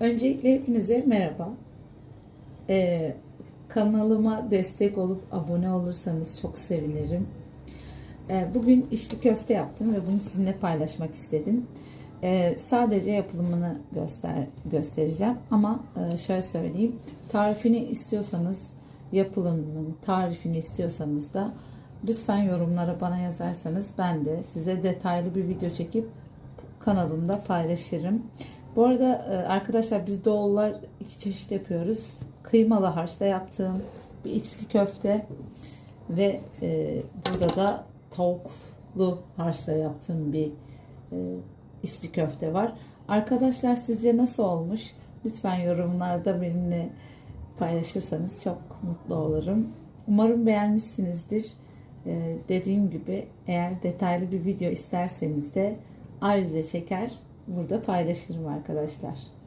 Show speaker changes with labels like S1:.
S1: Öncelikle hepinize merhaba. Ee, kanalıma destek olup abone olursanız çok sevinirim. Ee, bugün içli köfte yaptım ve bunu sizinle paylaşmak istedim. Ee, sadece yapılımını göster göstereceğim ama e, şöyle söyleyeyim. Tarifini istiyorsanız yapılımının tarifini istiyorsanız da lütfen yorumlara bana yazarsanız ben de size detaylı bir video çekip kanalımda paylaşırım. Bu arada e, arkadaşlar biz doğullar iki çeşit yapıyoruz. Kıymalı harçla yaptığım bir içli köfte ve e, burada da tavuklu harçla yaptığım bir e, içli köfte var. Arkadaşlar sizce nasıl olmuş? Lütfen yorumlarda benimle paylaşırsanız çok mutlu olurum. Umarım beğenmişsinizdir. E, dediğim gibi eğer detaylı bir video isterseniz de ayrıca çeker burada paylaşırım arkadaşlar.